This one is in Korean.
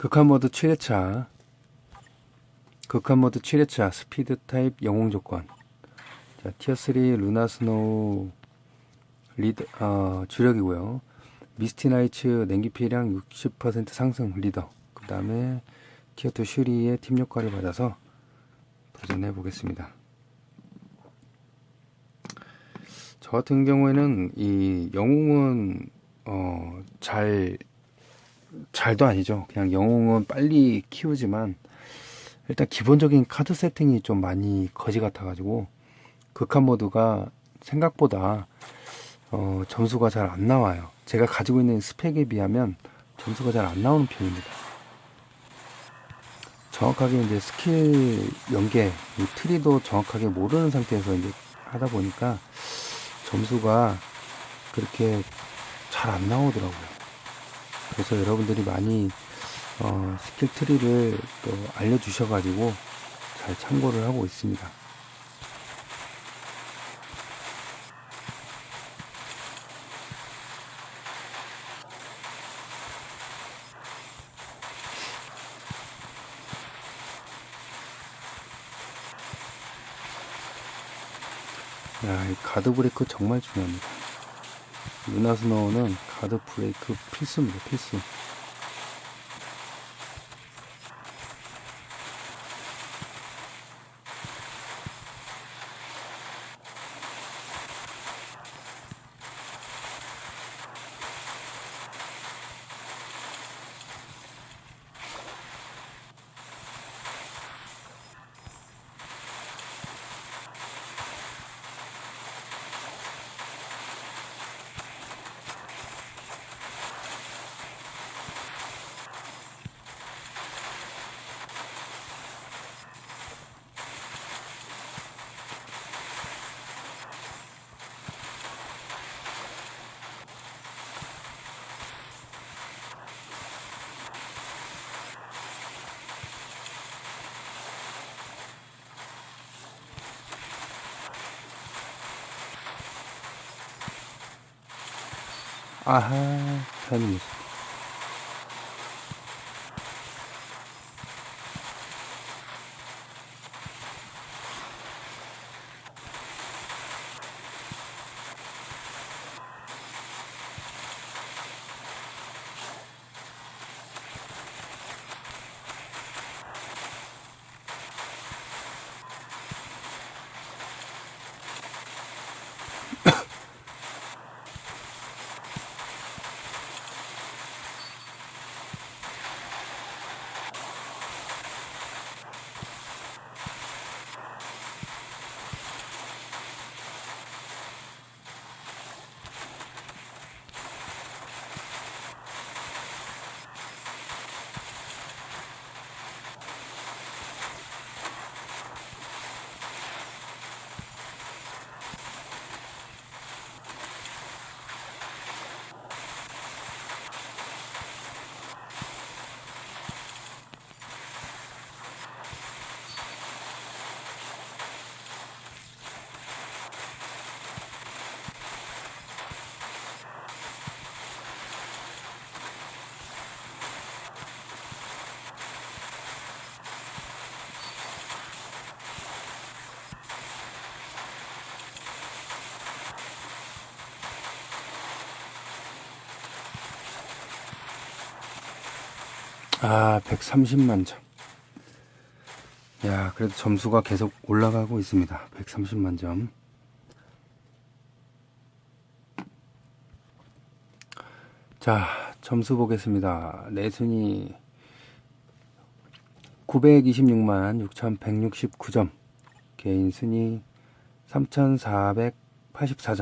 극한 모드 7회차 극한 모드 7회차 스피드 타입 영웅 조건 자, 티어 3 루나 스노우 리더 어, 주력이고요. 미스티 나이츠 냉기 피해량 60% 상승 리더. 그 다음에 티어 2 슈리의 팀 효과를 받아서 도전해 보겠습니다. 저 같은 경우에는 이 영웅은 어, 잘 잘도 아니죠. 그냥 영웅은 빨리 키우지만 일단 기본적인 카드 세팅이 좀 많이 거지 같아가지고 극한 모드가 생각보다 어, 점수가 잘 안 나와요. 제가 가지고 있는 스펙에 비하면 점수가 잘 안 나오는 편입니다. 정확하게 이제 스킬 연계, 이 트리도 정확하게 모르는 상태에서 이제 하다 보니까 점수가 그렇게 잘 안 나오더라고요. 그래서 여러분들이 많이 어, 스킬 트리를 또 알려주셔가지고 잘 참고를 하고 있습니다. 야, 이 가드 브레이크 정말 중요합니다. 루나 스노우는 가드 브레이크 필수입니다, 필수. 아하, 타이밍 있어. 아, 130만 점. 야, 그래도 점수가 계속 올라가고 있습니다. 130만 점. 자, 점수 보겠습니다. 내순위 926만 6169점. 개인 순위 3484점.